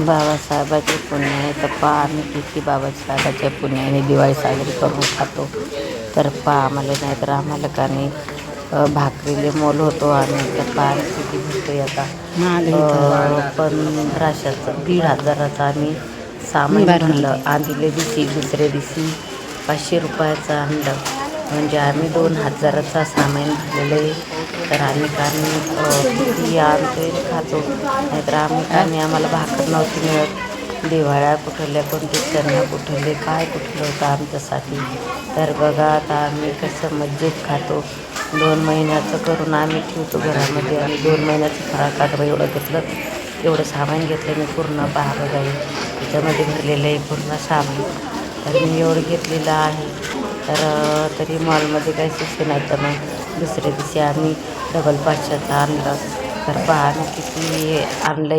बाबासाहेबाचे पुण्य तर पहा आम्ही किती बाबासाहेबाच्या पुण्याने दिवाळी साजरी करून खातो. तर पहा आम्हाला नाही तर आम्हाला का नाही भाकरीले मोल होतो आम्ही. तर पहा किती भेटतो आता. पंधराशेचं दीड हजाराचं आम्ही सामान भरलं आधील्या दिवशी दुसऱ्या दिवशी पाचशे रुपयाचं आणलं. म्हणजे आम्ही दोन हजाराचा सामान भरलेलं आहे. तर आम्ही काही अ, किती आणतो खातो. नाहीतर आम्ही काही आम्हाला भाकर नव्हती मिळत. दिवाळ्या कुठल्या कोणती सण कुठले काय कुठलं होतं आमच्यासाठी. तर बघा आता आम्ही कसं मज्जेत खातो. दोन महिन्याचं करून आम्ही ठेवतो घरामध्ये आणि दोन महिन्याचं फराळ काढतो एवढं घेतलं. एवढं सामान घेतलं मी पूर्ण पहा बघा त्याच्यामध्ये भरलेलं आहे पूर्ण सामान. तर मी एवढं घेतलेलं आहे. तर तरी मॉलमध्ये काही सुचले नाही. तर मग दुसऱ्या दिवशी आम्ही डबल पाचशेचं आणलं. तर पहा ना किती आणलं